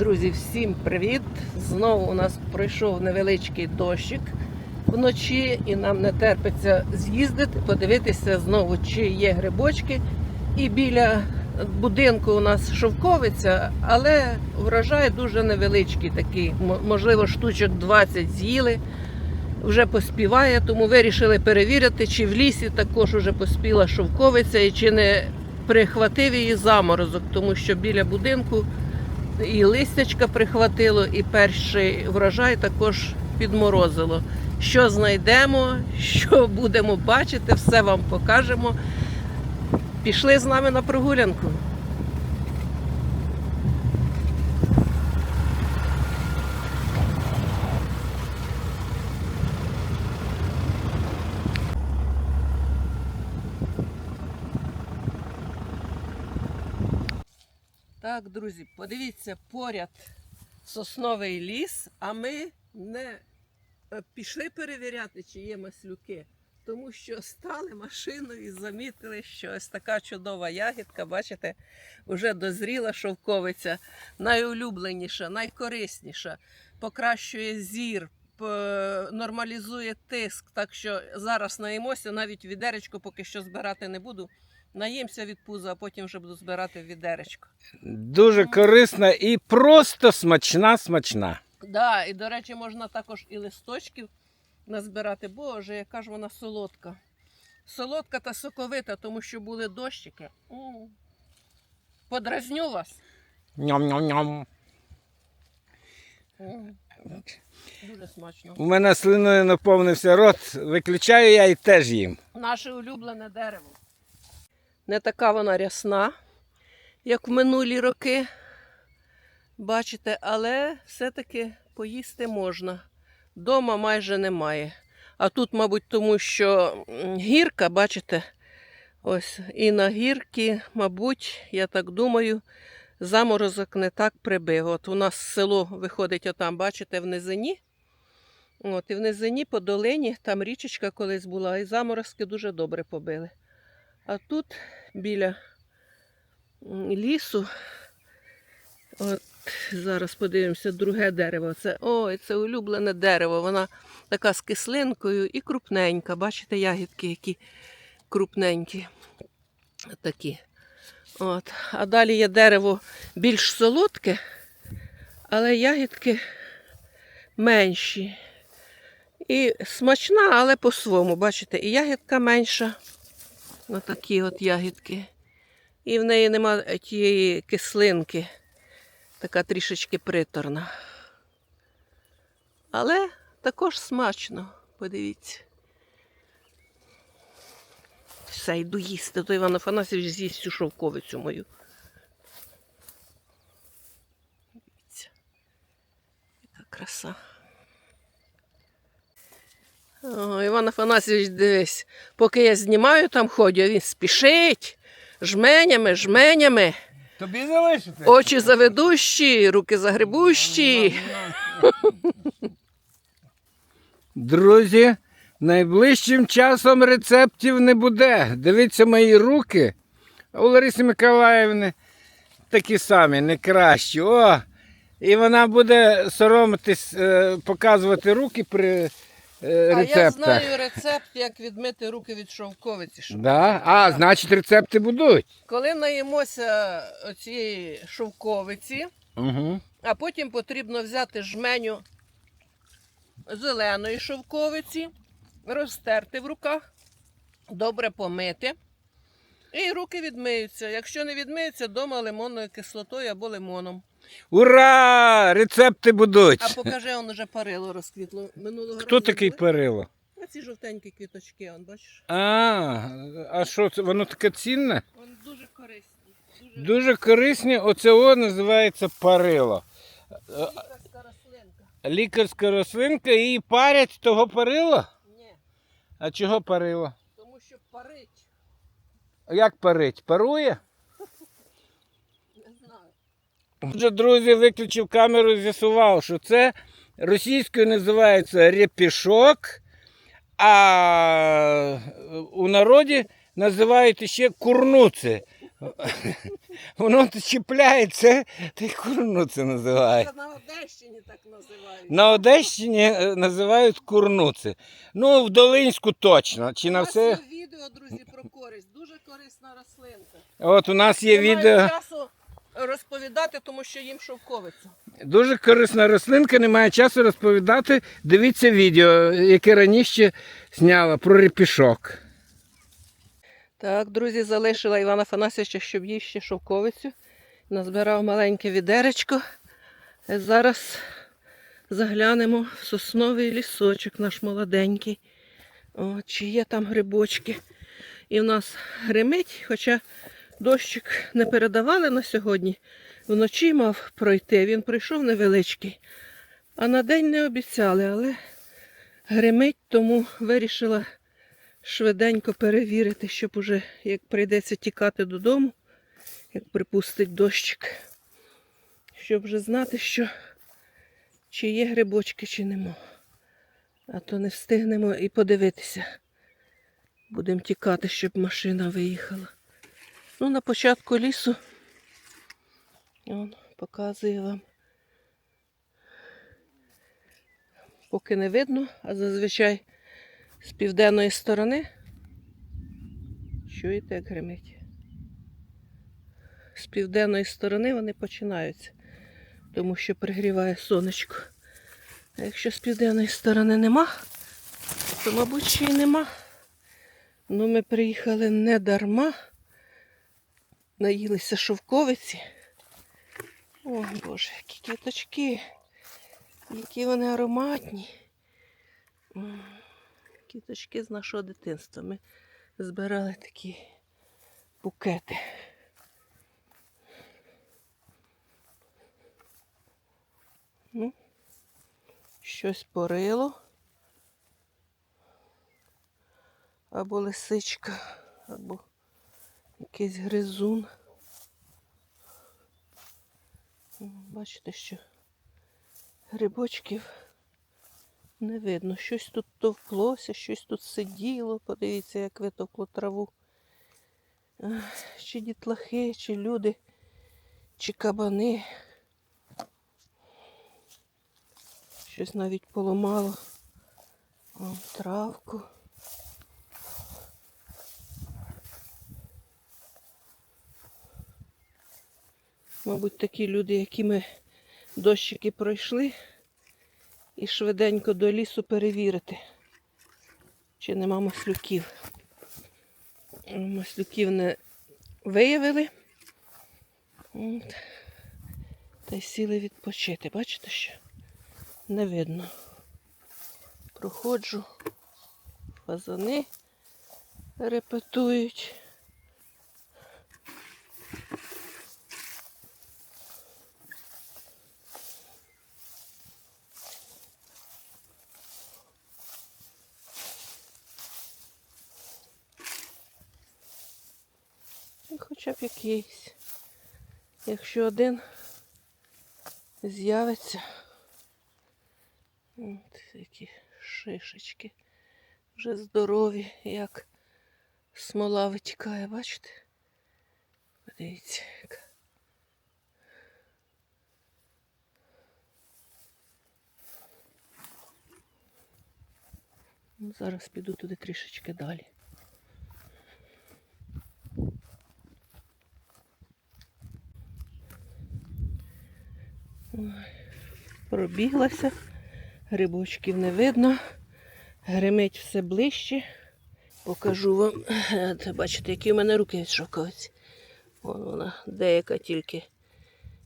Друзі, всім привіт! Знову у нас пройшов невеличкий дощик вночі, і нам не терпиться з'їздити, подивитися знову, чи є грибочки. І біля будинку у нас шовковиця, але врожай дуже невеличкий такий. Можливо, штучок 20 з'їли. Вже поспіває, тому вирішили перевірити, чи в лісі також уже поспіла шовковиця і чи не прихватив її заморозок, тому що біля будинку і листячка прихватило, і перший врожай також підморозило. Що знайдемо, що будемо бачити, все вам покажемо. Пішли з нами на прогулянку. Так, друзі, подивіться, поряд сосновий ліс, а ми не е, пішли перевіряти, чи є маслюки, тому що стали машиною і замітили, що ось така чудова ягідка, бачите, вже дозріла шовковиця, найулюбленіша, найкорисніша, покращує зір. Нормалізує тиск, так що зараз наїмося, навіть відеречко поки що збирати не буду. Наїмся від пуза, а потім вже буду збирати відеречко. Дуже корисна і просто смачна, смачна. Да, і до речі, можна також і листочків назбирати. Боже, яка ж вона солодка. Солодка та соковита, тому що були дощики. М. Подразню вас. Ням-ням-ням. Дуже смачно. У мене слиною наповнився рот, виключаю я і теж їм. Наше улюблене дерево. Не така вона рясна, як в минулі роки. Бачите, але все-таки поїсти можна. Дома майже немає. А тут, мабуть, тому що гірка, бачите, ось і на гірки, мабуть, я так думаю, заморозок не так прибив. От у нас село виходить отам, бачите, в низині. От, і в низині по долині, там річечка колись була, і заморозки дуже добре побили. А тут біля лісу, от зараз подивимося, друге дерево. Це, ой, це улюблене дерево. Вона така з кислинкою і крупненька. Бачите, ягідки, які крупненькі. Такі. От. А далі є дерево більш солодке, але ягідки менші. І смачна, але по-своєму, бачите, і ягідка менша. Отакі от ягідки. І в неї нема тієї кислинки, така трішечки приторна. Але також смачно, подивіться. Все, йду їсти, то Іван Афанасьович з'їсть цю шовковицю мою. Дивіться. Яка краса. О, Іван Афанасьович, дивись, поки я знімаю там ходю, а він спішить жменями, жменями, Тобі залишити? очі заведущі, руки загребущі. Друзі, найближчим часом рецептів не буде. Дивіться мої руки. А У Лариси Миколаївни такі самі, не кращі. О! І вона буде соромитись, е, показувати руки при е, А я рецептах. знаю рецепт, як відмити руки від шовковиці. щоб- Да? А, значить, рецепти будуть. Коли наїмося цієї шовковиці, Угу. а потім потрібно взяти жменю зеленої шовковиці, розтерти в руках, добре помити. І руки відмиються. Якщо не відмиються, дома лимонною кислотою або лимоном. Ура! Рецепти будуть. А покажи, он уже парило розквітло. Минулого Хто разу такий були? перило? А ці жовтенькі квіточки, он, бачиш? А, а що це? Воно таке цінне? Вони дуже корисні. Дуже Дуже корисні. Оце о називається парило. лікарська рослинка. Лікарська рослинка і парять того парила? Ні, А чого парило? тому що парить. Як парить? Парує? Отже, друзі, виключив камеру і з'ясував, що це російською називається репішок, а у народі називають ще курнуци. Воно чіпляється, та й курну це називають. Це на Одещині так називають. На Одещині е, називають курнуци. Ну, в Долинську точно. Чи У на нас все. є відео, друзі, про користь. Дуже корисна рослинка. От у нас є Немає відео. часу розповідати, тому що їм шовковиця. Дуже корисна рослинка, немає часу розповідати. Дивіться відео, яке раніше зняла про репішок. Так, друзі, залишила Івана Фанасовича, щоб їв ще шовковицю. Назбирав маленьке відеречко. Зараз заглянемо в сосновий лісочок наш молоденький. О, чи є там грибочки. І в нас гримить, хоча дощик не передавали на сьогодні. Вночі мав пройти, він прийшов невеличкий. А на день не обіцяли, але гримить, тому вирішила швиденько перевірити, щоб уже як прийдеться тікати додому, як припустить дощик, щоб вже знати, що чи є грибочки, чи нема. А то не встигнемо і подивитися. Будемо тікати, щоб машина виїхала. Ну, на початку лісу. Он показує вам. Поки не видно, а зазвичай з південної сторони. Чуєте, як гримить? З південної сторони вони починаються, тому що пригріває сонечко. А якщо з південної сторони нема, то, мабуть, ще й нема. Ну, ми приїхали не дарма. Наїлися шовковиці. О, Боже, які квіточки, які вони ароматні. М. Кіточки з нашого дитинства. Ми збирали такі букети. Ну, щось порило. Або лисичка, або якийсь гризун. Бачите, що грибочків не видно. Щось тут товклося, щось тут сиділо. Подивіться, як витокло траву. Чи дітлахи, чи люди, чи кабани. Щось навіть поламало. Вон травку. Мабуть, такі люди, які ми дощики пройшли, і швиденько до лісу перевірити, чи нема маслюків. Маслюків не виявили. От. Та й сіли відпочити. Бачите, що не видно. Проходжу, фазани репетують. Хоча б якийсь. Якщо один з'явиться. От які шишечки. Вже здорові, як смола витікає, бачите? Подивіться, яка. Ну, Зараз піду туди трішечки далі. Пробіглася, грибочків не видно, гримить все ближче. Покажу вам. Бачите, які в мене руки від. Вон вона деяка тільки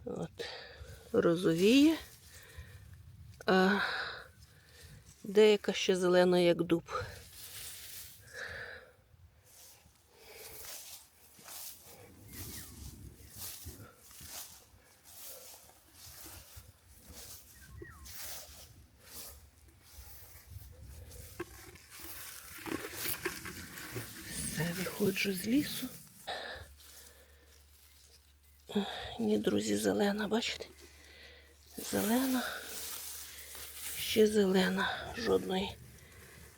от, розовіє, а деяка ще зелена, як дуб. Все, виходжу з лісу. Ні, друзі, зелена, бачите? Зелена. Ще зелена. Жодної.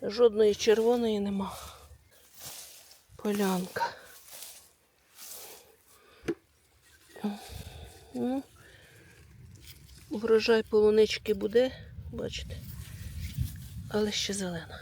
Жодної червоної нема. Полянка. Ну, врожай полунички буде, бачите, але ще зелена.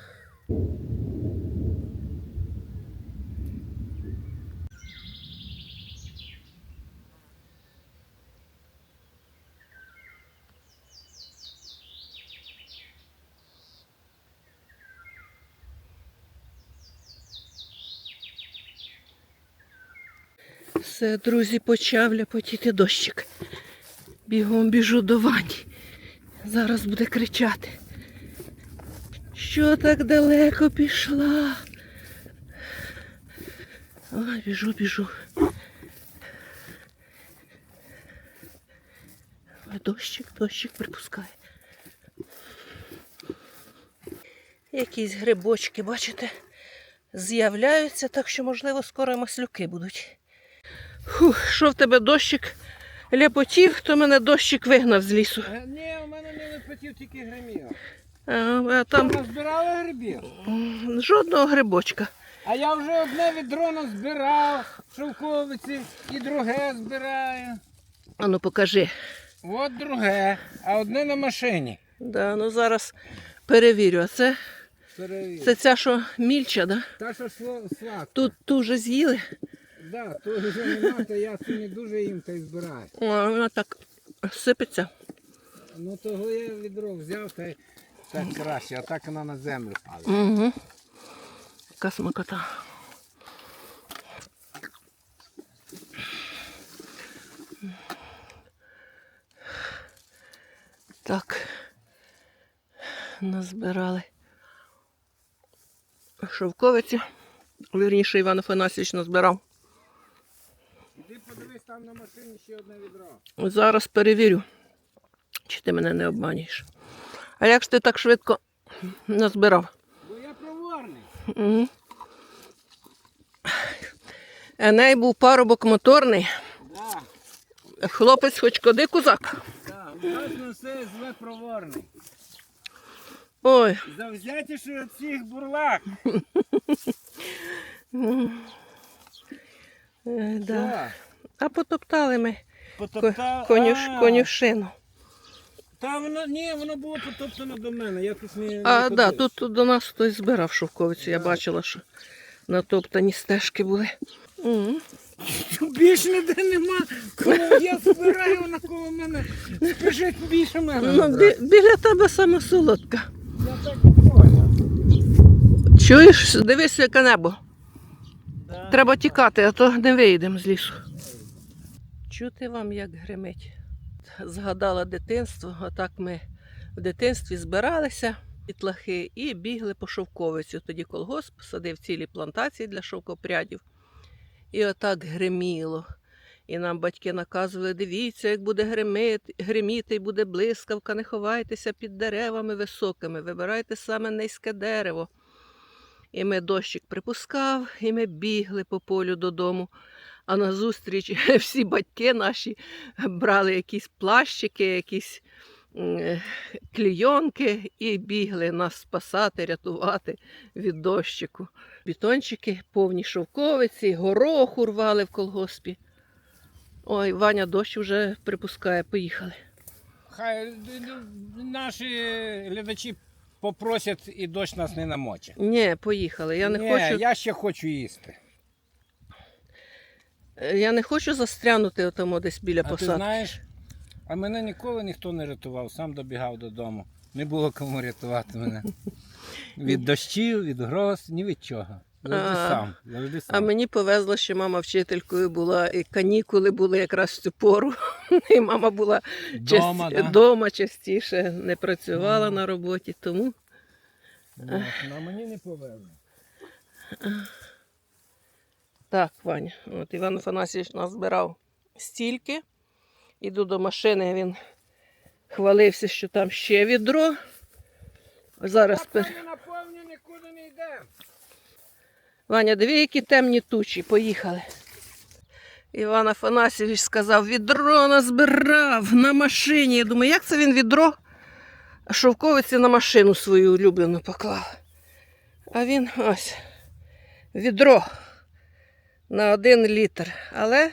Все, друзі, почав ляпотіти дощик. Бігом біжу до Вані. Зараз буде кричати. Що так далеко пішла? Ой, біжу, біжу. Дощик, дощик припускає. Якісь грибочки, бачите, з'являються, так що, можливо, скоро маслюки будуть. Фух, що в тебе дощик ляпотів, то мене дощик вигнав з лісу. Е, Ні, у мене не лепетів, тільки гримів. А, а там назбирали грибів. жодного грибочка. А я вже одне відро назбирав, шовковиці, і друге збираю. Ану, покажи. От друге, а одне на машині. Да, ну зараз перевірю. А це, Перевір. це ця, що мільча, да? Та що шло слад. Тут ту вже з'їли. Да, то вже нема, то я це не дуже їм та й збираю. О, вона так сипеться. Ну того я відро взяв та й так краще, а так вона на землю падає. Угу. Яка смакота. Так. Назбирали шовковиці. Вірніше, Іван Афанасьович назбирав. Там на машині ще одне відро. Зараз перевірю, чи ти мене не обманюєш. А як ж ти так швидко назбирав? Бо я проворний. Угу. Еней був парубок моторний, Да, хлопець хоч коди кузак. да, власне все зве проворний. Ой, Завзятіше від всіх бурлак. е, да. Що? А потоптали ми ко- конюш, конюшину. Та воно, ні, воно було потоптано до мене. Якось не, А, не да, ходив. тут, до нас хтось збирав шовковицю, я бачила, що натоптані стежки були. Мгм. Більше ніде нема. Коли я збираю, вона коло мене. Скажіть більше мене. Ну, бі, біля тебе саме солодка. Я так і. Чуєш, дивись, яке небо. Да. Треба тікати, а то не вийдемо з лісу. Чути вам, як гримить. Згадала дитинство. Отак ми в дитинстві збиралися дітлахи і бігли по шовковицю. Тоді колгосп садив цілі плантації для шовкопрядів. І отак гриміло. І нам батьки наказували, дивіться, як буде гриміти, і буде блискавка, не ховайтеся під деревами високими, вибирайте саме низьке дерево. І ми дощик припускав, і ми бігли по полю додому. А назустріч всі батьки наші брали якісь плащики, якісь е, клійонки і бігли нас спасати, рятувати від дощику. Бітончики повні шовковиці, гороху рвали в колгоспі. Ой, Ваня дощ вже припускає, поїхали. Хай д- наші глядачі попросять і дощ нас не намочить. Ні, поїхали. Я не Ні, хочу. я ще хочу їсти. Е, Я не хочу застрянути отому десь біля А ти посадки. знаєш, а мене ніколи ніхто не рятував, сам добігав додому. Не було кому рятувати мене. Від дощів, від гроз, ні від чого. Завжди А. сам. Завжди сам. А мені повезло, що мама вчителькою була, і канікули були якраз в цю пору. І мама була Дома, часті... да? дома частіше, не працювала Мгм. на роботі, тому ну, а мені не повезло. Так, Ваня. От Іван Афанасьович нас збирав стільки. Іду до машини, він хвалився, що там ще відро. Зараз пер... наповню, нікуди не йде. Ваня, диви, які темні тучі, поїхали. Іван Афанасьович сказав, відро назбирав на машині. Я думаю, як це він відро шовковиці на машину свою улюблену поклав. А він ось відро на один літр. Але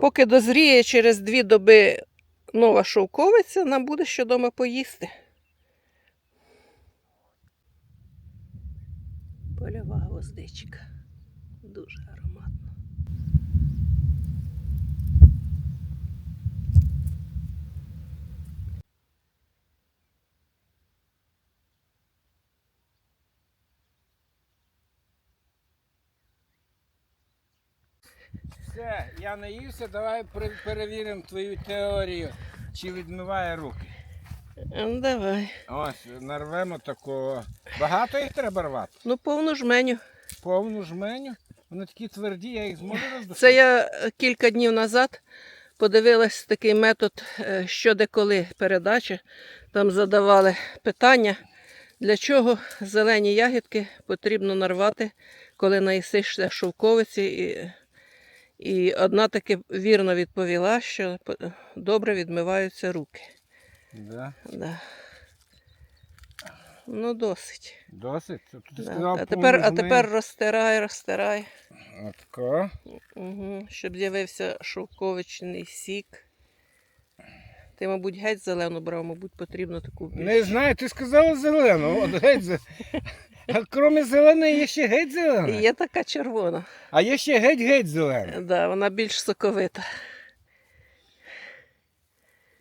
Поки дозріє через дві доби нова шовковиця, нам буде що дома поїсти. Польова гвоздичка. Дуже ароматно. Все, я наївся, давай перевіримо твою теорію, чи відмиває руки. Ем, Давай. Ось, нарвемо такого. Багато їх треба рвати. Ну, повну жменю. Повну жменю. Вони такі тверді, я їх зможу роздушити. Це я е, кілька днів назад подивилась такий метод е, що де коли передачі. Там задавали питання, для чого зелені ягідки потрібно нарвати, коли наїсишся шовковиці. І, і одна таки вірно відповіла, що добре відмиваються руки. Да. Да. Ну, досить. Досить. Ти Да. сказав, А, тепер, а тепер розтирай, розтирай. жменю. Угу, щоб з'явився шовковичний сік. Ти, мабуть, геть зелену брав, мабуть, потрібно таку більш. Не знаю, ти сказала зелену. От геть зе- А крім зеленої є ще геть І зелена. Є така червона. А є ще геть-геть зелена. Да, вона більш соковита.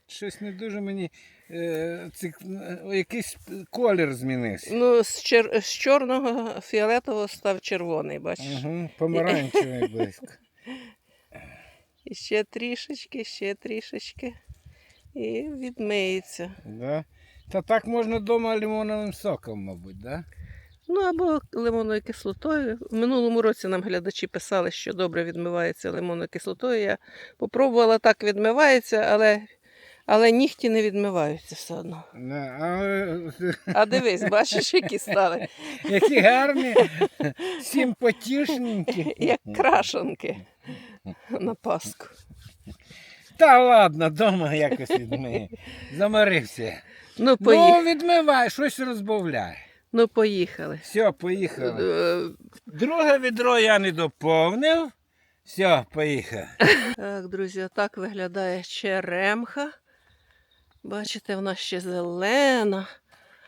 Щось не дуже мені. Е, цих, е, якийсь колір змінився. Ну, з, чер... з чорного фіолетового став червоний, бачиш. Угу, помаранчевий близько. І ще трішечки, ще трішечки. І відмиється. Да? Та так можна вдома лимоновим соком, мабуть, да? Ну або лимонною кислотою. В минулому році нам глядачі писали, що добре відмивається лимонною кислотою. Я попробувала так відмивається, але, але нігті не відмиваються все одно. А дивись, бачиш, які стали, які гарні, симпатичненькі. як крашенки на Пасху. Та ладно, вдома якось відмиє. Замарився. Ну, поїхали. Ну, відмивай, щось розбавляй. Ну, поїхали. Все, поїхали. Е, Друге відро я не доповнив. Все, поїхали. Так, друзі, отак виглядає черемха. Бачите, вона ще зелена.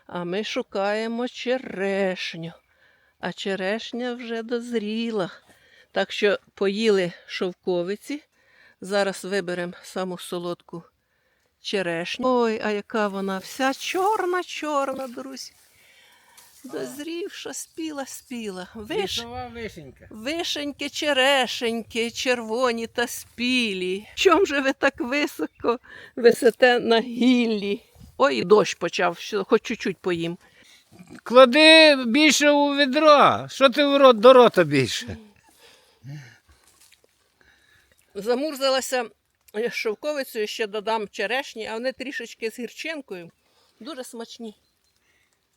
А ми шукаємо черешню. А черешня вже дозріла. Так що поїли шовковиці. Зараз виберемо саму солодку черешню. Ой, а яка вона вся чорна-чорна, друзі. Дозрівша, спіла, спіла. Виш... Вишенька. Вишеньки, черешеньки, червоні та спілі. Чом же ви так високо висите на гіллі? Ой, дощ почав, що хоч чуть-чуть поїм. Клади більше у відро. Що ти в рот до рота більше? Замурзалася шовковицею, ще додам черешні, а вони трішечки з гірчинкою. Дуже смачні.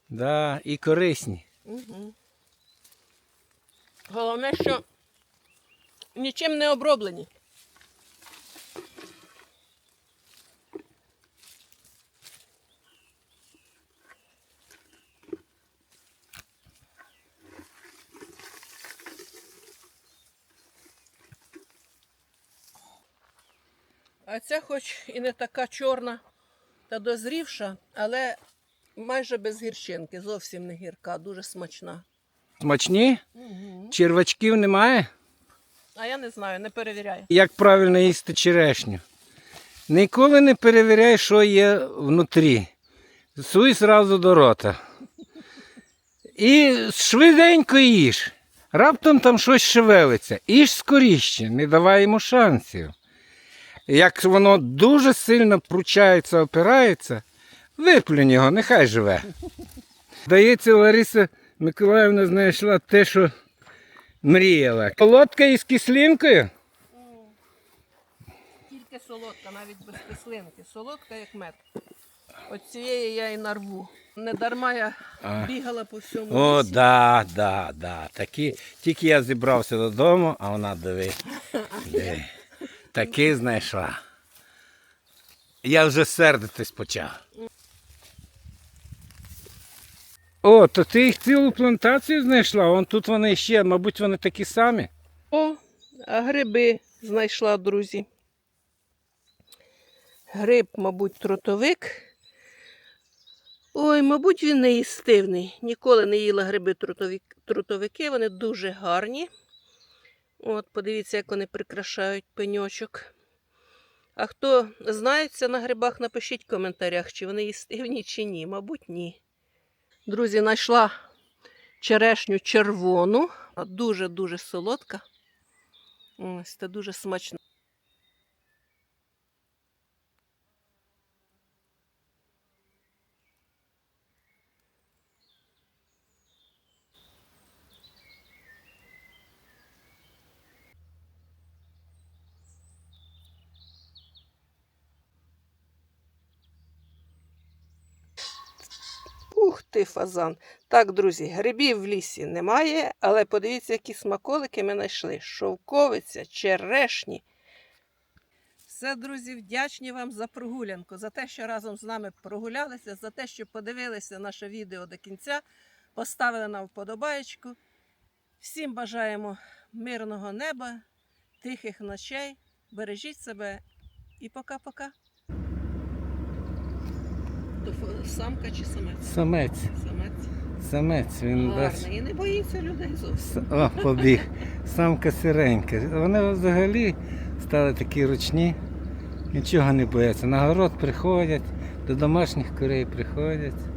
Да, і корисні. Угу. Головне, що нічим не оброблені. А ця хоч і не така чорна та дозрівша, але майже без гірчинки, зовсім не гірка, дуже смачна. Смачні? Угу. Червачків немає? А я не знаю, не перевіряю. Як правильно їсти черешню? Ніколи не перевіряй, що є внутрі. Суй зразу до рота. І швиденько їж. Раптом там щось шевелиться. Іж скоріше, не давай йому шансів. Як воно дуже сильно пручається, опирається, виплюнь його, нехай живе. Здається, Лариса Миколаївна знайшла те, що мріяла. Колодка із кислинкою. Тільки солодка, навіть без кислинки. Солодка, як мед. От цієї я і нарву. Не дарма я А. бігала по всьому. О, лісі. да, да, да. Такі, тільки я зібрався додому, а вона диви. диви. Таки знайшла. Я вже сердитись почав. О, то ти їх цілу плантацію знайшла, вон тут вони ще, мабуть, вони такі самі. О, а гриби знайшла, друзі. Гриб, мабуть, трутовик. Ой, мабуть, він не їстивний. Ніколи не їла гриби трутовики, вони дуже гарні. От, подивіться, як вони прикрашають пеньочок. А хто знається на грибах, напишіть в коментарях, чи вони їстивні, чи ні. Мабуть, ні. Друзі, знайшла черешню червону, дуже-дуже солодка. Ось це дуже смачно. Ти, фазан. Так, друзі, грибів в лісі немає, але подивіться, які смаколики ми знайшли. Шовковиця, черешні. Все, друзі, вдячні вам за прогулянку, за те, що разом з нами прогулялися, за те, що подивилися наше відео до кінця, поставили нам вподобаєчку. Всім бажаємо мирного неба, тихих ночей. Бережіть себе і пока-пока. То самка чи самець? Самець. Самець. Самець, він Гарний. Гарний і не боїться людей зовсім. О, побіг. Самка сиренька. Вони взагалі стали такі ручні, нічого не бояться. На город приходять, до домашніх курей приходять.